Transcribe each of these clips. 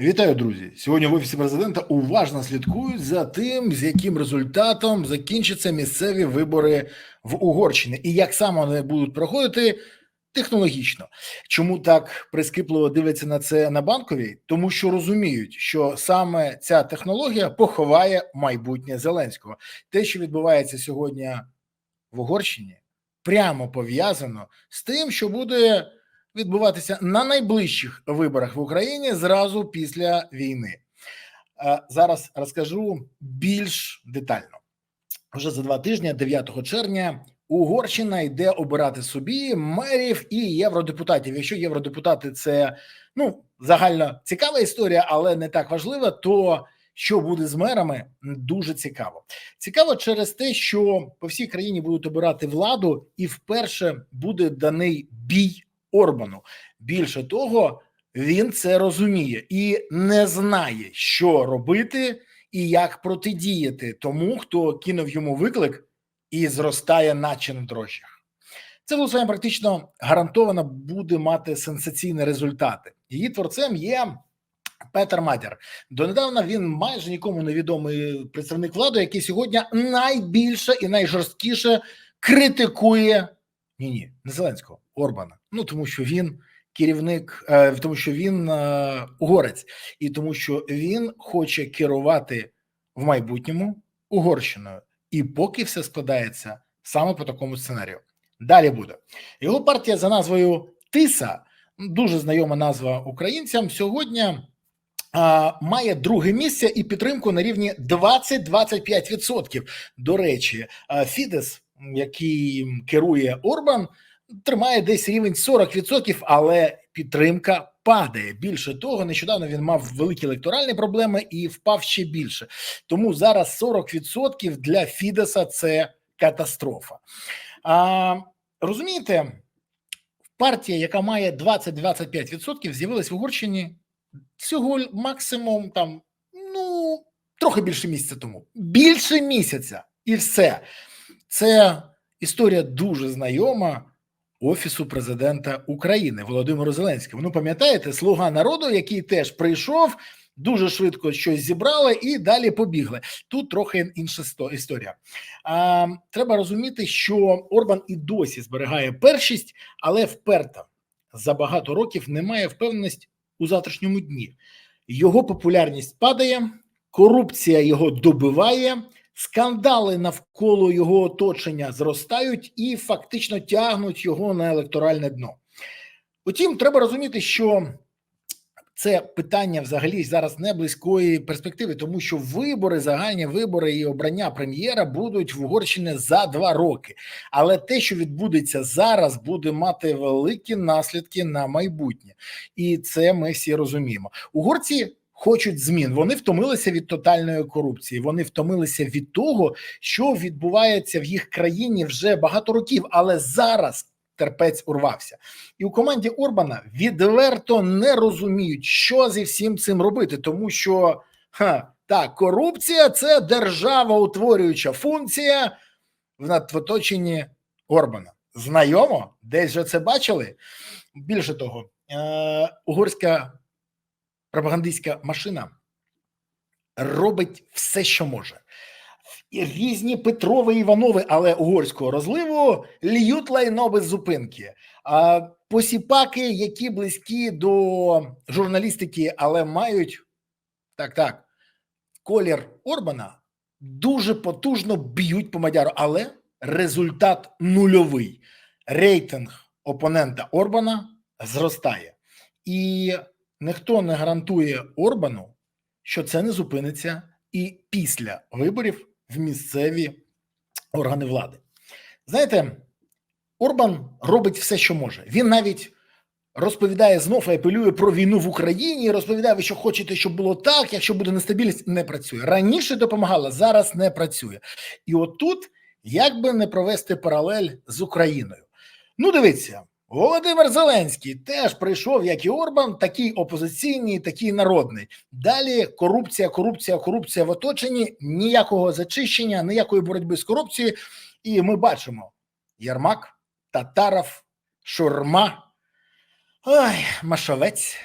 Вітаю, друзі! Сьогодні в офісі президента уважно слідкують за тим, з яким результатом закінчаться місцеві вибори в Угорщині і як саме вони будуть проходити технологічно. Чому так прискіпливо дивляться на це на банковій? Тому що розуміють, що саме ця технологія поховає майбутнє Зеленського. Те, що відбувається сьогодні в Угорщині, прямо пов'язано з тим, що буде відбуватися на найближчих виборах в Україні зразу після війни. Зараз розкажу більш детально. Вже за два тижні, 9 червня, Угорщина йде обирати собі мерів і євродепутатів. Якщо євродепутати це ну загально цікава історія, але не так важлива, то що буде з мерами, дуже цікаво. Цікаво через те, що по всій країні будуть обирати владу, і вперше буде даний бій Орбану. Більше того, він це розуміє і не знає, що робити і як протидіяти тому, хто кинув йому виклик і зростає, наче на дрожжах. Це голосування практично гарантовано буде мати сенсаційні результати. Її творцем є Петер Матер. Донедавна він майже нікому невідомий представник влади, який сьогодні найбільше і найжорсткіше критикує ні, ні, не Зеленського, Орбана. Ну тому що він керівник, е, тому що він е, угорець, і тому, що він хоче керувати в майбутньому Угорщиною, і поки все складається саме по такому сценарію. Далі буде його партія за назвою Тиса, дуже знайома назва українцям. Сьогодні а, має друге місце і підтримку на рівні 20-25%. До речі, Фідес, який керує Орбан, тримає десь рівень 40%, але підтримка падає. Більше того, нещодавно він мав великі електоральні проблеми і впав ще більше. Тому зараз 40% для Фідеса це катастрофа. А, Розумієте, партія, яка має 20-25%, з'явилась в Угорщині всього максимум там, ну, трохи більше місяця тому. Більше місяця і все. Це історія дуже знайома Офісу президента України Володимиру Зеленському. Ну, пам'ятаєте, слуга народу, який теж прийшов, дуже швидко щось зібрали і далі побігли. Тут трохи інша історія. А, Треба розуміти, що Орбан і досі зберігає першість, але вперто за багато років немає впевненості у завтрашньому дні. Його популярність падає, корупція його добиває. Скандали навколо його оточення зростають і фактично тягнуть його на електоральне дно. Утім, треба розуміти, що це питання взагалі зараз не близької перспективи, тому що вибори, загальні вибори і обрання прем'єра будуть в Угорщині за два роки. Але те, що відбудеться зараз, буде мати великі наслідки на майбутнє, і це ми всі розуміємо. Угорці хочуть змін. Вони втомилися від тотальної корупції. Вони втомилися від того, що відбувається в їх країні вже багато років, але зараз. Терпець урвався, і у команді Орбана відверто не розуміють, що зі всім цим робити, тому що ха, так, корупція це державоутворююча функція в оточенні Орбана. Знайомо, десь же це бачили. Більше того, е- угорська пропагандистська машина робить все, що може. Різні Петрови Іванови, але угорського розливу льють лайно без зупинки. А посіпаки, які близькі до журналістики, але мають так, так, колір Орбана дуже потужно б'ють по Мадяру, але результат нульовий. Рейтинг опонента Орбана зростає. І ніхто не гарантує Орбану, що це не зупиниться і після виборів в місцеві органи влади. Знаєте, Орбан робить все, що може. Він навіть розповідає знов і апелює про війну в Україні. Розповідає, ви що хочете, щоб було так. Якщо буде нестабільність, не працює. Раніше допомагала, зараз не працює. І отут, як би не провести паралель з Україною. Ну, дивіться. Володимир Зеленський теж прийшов, як і Орбан, такий опозиційний, такий народний. Далі корупція, корупція, корупція в оточенні, ніякого зачищення, ніякої боротьби з корупцією. І ми бачимо: Ярмак, Татаров, Шурма, ой, Машовець.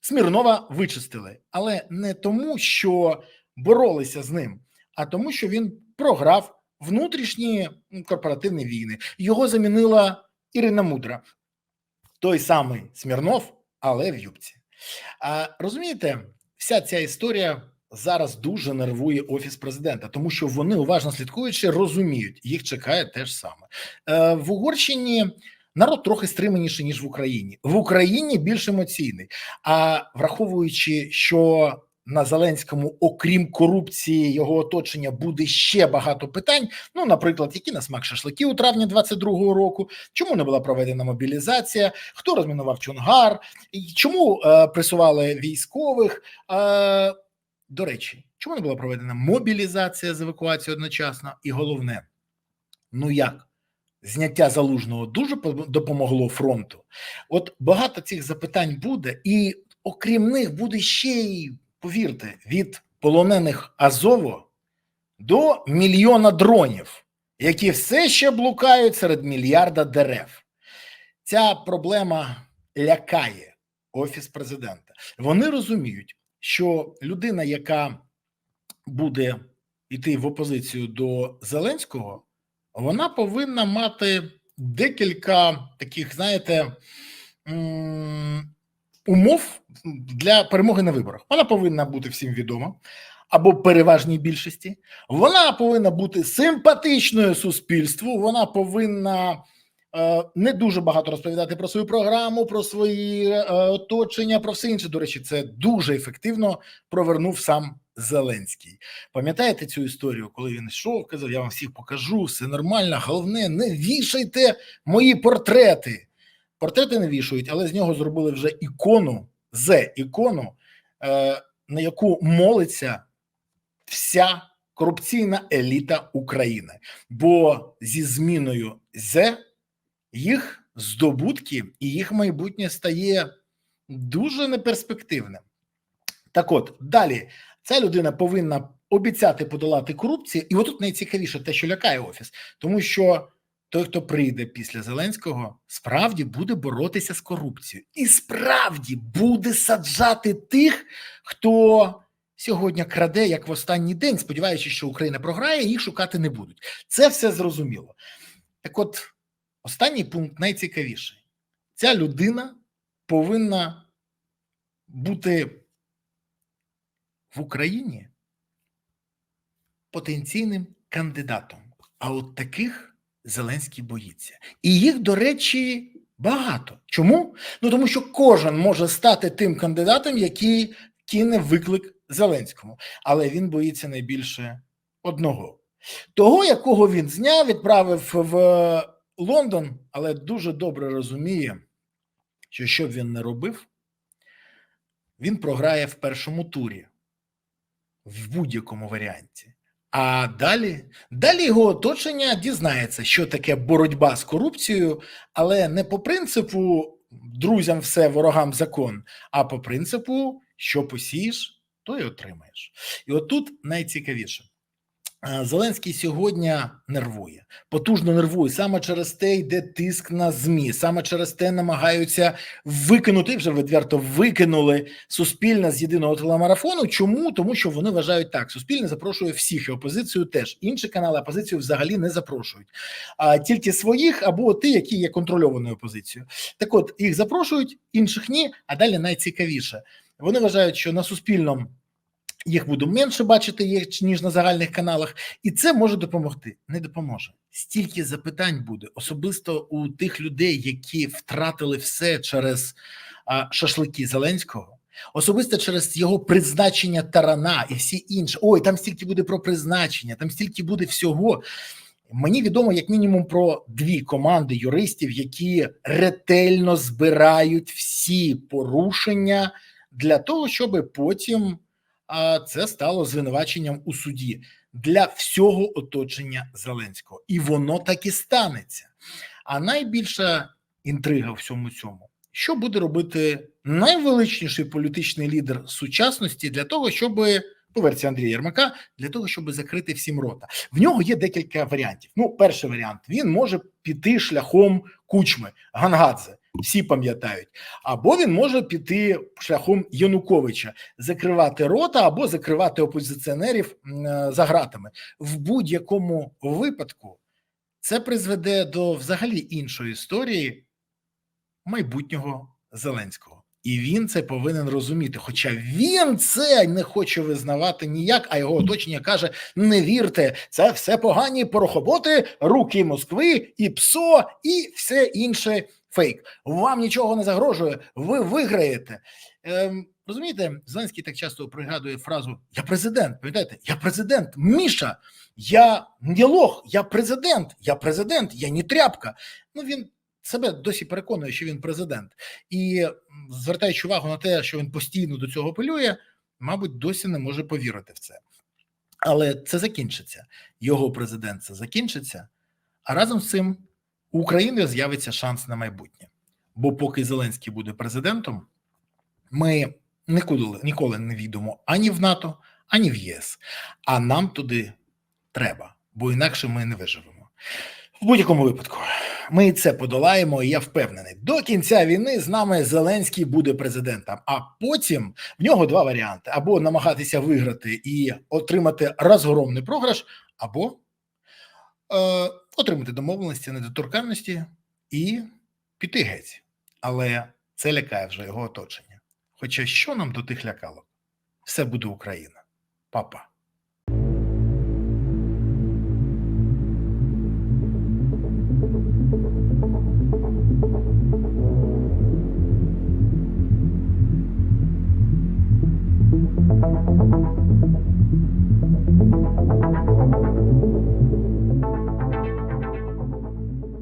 Смірнова вичистили, але не тому, що боролися з ним, а тому, що він програв внутрішні корпоративні війни. Його замінила Ірина Мудра, той самий Смірнов, але в юбці. А розумієте, вся ця історія зараз дуже нервує офіс президента, тому що вони уважно слідкуючи, розуміють, їх чекає те ж саме Е, в Угорщині. Народ трохи стриманіший ніж в Україні. В Україні більш емоційний. А враховуючи, що на Зеленському, окрім корупції, його оточення буде ще багато питань. Ну, наприклад, які на смак шашлики у травні 22-го року, чому не була проведена мобілізація, хто розмінував Чонгар, і чому е, пресували військових. Е, до речі, чому не була проведена мобілізація з евакуацією одночасно? І головне, ну як? Зняття залужного дуже допомогло фронту. От багато цих запитань буде, і окрім них буде ще й, повірте, від полонених Азово до мільйона дронів, які все ще блукають серед мільярда дерев. Ця проблема лякає офіс президента. Вони розуміють, що людина, яка буде йти в опозицію до Зеленського, вона повинна мати декілька таких, знаєте, умов для перемоги на виборах. Вона повинна бути всім відома або переважній більшості. Вона повинна бути симпатичною суспільству. Вона повинна е, не дуже багато розповідати про свою програму, про свої е, оточення, про все інше. До речі, це дуже ефективно провернув сам Зеленський. Пам'ятаєте цю історію, коли він йшов, казав: Я вам всіх покажу, все нормально. Головне, не вішайте мої портрети. Портрети не вішають, але з нього зробили вже ікону, з ікону, е, на яку молиться вся корупційна еліта України. Бо зі зміною з їх здобутки і їх майбутнє стає дуже неперспективним. Так от, далі ця людина повинна обіцяти подолати корупцію, і отут найцікавіше те, що лякає офіс, тому що той, хто прийде після Зеленського, справді буде боротися з корупцією, і справді буде саджати тих, хто сьогодні краде як в останній день, сподіваючись, що Україна програє, їх шукати не будуть. Це все зрозуміло. Так, от, останній пункт найцікавіший: ця людина повинна бути в Україні потенційним кандидатом. А от таких Зеленський боїться. І їх, до речі, багато. Чому? Ну тому що кожен може стати тим кандидатом, який кине виклик Зеленському, але він боїться найбільше одного. Того, якого він зняв, відправив в Лондон, але дуже добре розуміє, що що б він не робив, він програє в першому турі в будь-якому варіанті. А далі, далі його оточення дізнається, що таке боротьба з корупцією, але не по принципу друзям все, ворогам закон, а по принципу, що посієш, то й отримаєш. І отут найцікавіше. Е, Зеленський сьогодні нервує, потужно нервує. Саме через те йде тиск на ЗМІ, саме через те намагаються викинути вже відверто викинули суспільне з єдиного телемарафону. Чому? Тому що вони вважають так: суспільне запрошує всіх і опозицію теж. Інші канали опозицію взагалі не запрошують, а тільки своїх або ті, які є контрольованою опозицією. Так, от їх запрошують, інших ні. А далі найцікавіше. Вони вважають, що на суспільному їх буду менше бачити, їх, ніж на загальних каналах, і це може допомогти. Не допоможе. Стільки запитань буде особисто у тих людей, які втратили все через а, шашлики Зеленського, особисто через його призначення тарана і всі інші. Ой, там стільки буде про призначення, там стільки буде всього. Мені відомо як мінімум про дві команди юристів, які ретельно збирають всі порушення для того, щоб потім а це стало звинуваченням у суді для всього оточення Зеленського, і воно так і станеться. А найбільша інтрига в всьому цьому, що буде робити найвеличніший політичний лідер сучасності для того, щоб по Андрія Єрмака, для того, щоб закрити всім рота. В нього є декілька варіантів. Ну, перший варіант: він може піти шляхом кучми Гангадзе. Всі пам'ятають, або він може піти шляхом Януковича, закривати рота або закривати опозиціонерів е, за ґратами. В будь-якому випадку це призведе до взагалі іншої історії майбутнього Зеленського. І він це повинен розуміти. Хоча він це не хоче визнавати ніяк, а його оточення каже: не вірте, це все погані порохоботи, руки Москви, і ПСО, і все інше фейк. Вам нічого не загрожує, ви виграєте. Ем, розумієте, Зеленський так часто пригадує фразу Я президент. Пам'ятаєте, я президент, Міша, я не лох, я президент, я президент, я не тряпка. Ну він себе досі переконує, що він президент, і звертаючи увагу на те, що він постійно до цього апелює, мабуть, досі не може повірити в це. Але це закінчиться. Його президентство закінчиться, а разом з цим у України з'явиться шанс на майбутнє. Бо поки Зеленський буде президентом, ми ніколи, ніколи не війдемо ані в НАТО, ані в ЄС. А нам туди треба, бо інакше ми не виживемо. В будь-якому випадку, ми це подолаємо, і я впевнений. До кінця війни з нами Зеленський буде президентом. А потім в нього два варіанти: або намагатися виграти і отримати розгромний програш, або е, отримати домовленості недоторканності і піти геть. Але це лякає вже його оточення. Хоча що нам до тих лякало? Все буде Україна, папа.